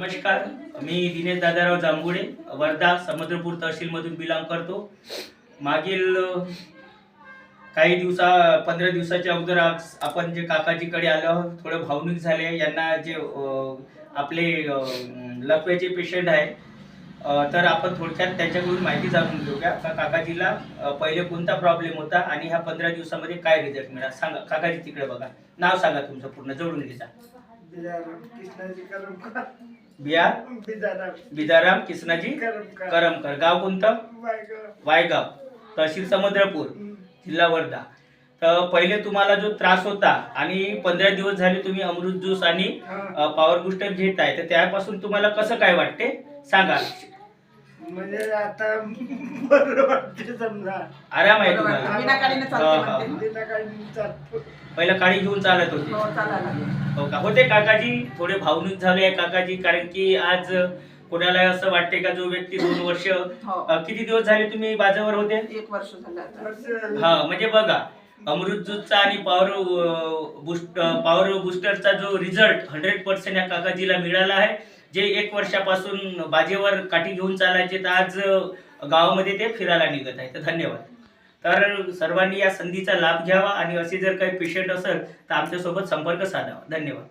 नमस्कार. मी दिनेश दादाराव जांभुडे वर्धा समुद्रपूर तहसीलमधून बिलॉंग करतो. मागील काही दिवसा पंधरा दिवसाच्या अगोदर आज आपण जे काकाजीकडे आलो थोडं भावनिक झाले. यांना जे आपले अ, लकव्याचे पेशंट आहे तर आपण थोडक्यात त्यांच्याकडून माहिती जाणून घेऊया. का काकाजीला पहिले कोणता प्रॉब्लेम होता आणि ह्या पंधरा दिवसामध्ये काय रिझल्ट मिळाला? सांगा काकाजी तिकडे बघा. नाव सांगा तुमचं पूर्ण जोडून घेजा. कृष्णाजी करमकर. बिहार बिदाराम किसनाजी करमकर. करमकर. गाव कोणतं? बायगं. वायगाव. तहसील समुद्रपूर. जिल्हा वर्धा. तर पहिले तुम्हाला जो त्रास होता आणि पंधरा दिवस झाले तुम्ही अमृत ज्यूस आणि. पॉवर बुस्टर घेत आहे तर त्यापासून तुम्हाला कसं काय वाटते? सांगा. म्हणजे आता बरं वाटते समजा आराम आहे. तुम्हाला हा, हा. म्हणते. काही. पहिलं काळी घेऊन चालत होते हो चालायला लागले. हो का होते काकाजी थोडे भावनिक झाले आहे काकाजी कारण की आज कोणाला असं वाटते का जो व्यक्ती दोन वर्ष हो अ, किती दिवस झाले तुम्ही बाजावर होते एक वर्ष झालं आता वर्ष झालं. हा म्हणजे बघा अमृत ज्यूसचा आणि पॉवर बुस्ट पॉवर बुस्टरचा जो रिझल्ट हंड्रेड पर्सेंट या काकाजीला मिळाला आहे जे एक वर्षापासून बाजेवर काठी घेऊन चालायचे तर आज गावामध्ये ते फिरायला निघत आहे. तर धन्यवाद. तर सर्वांनी या संधीचा लाभ घ्यावा आणि असे जर काही पेशंट असेल तर आमच्यासोबत संपर्क साधावा. धन्यवाद.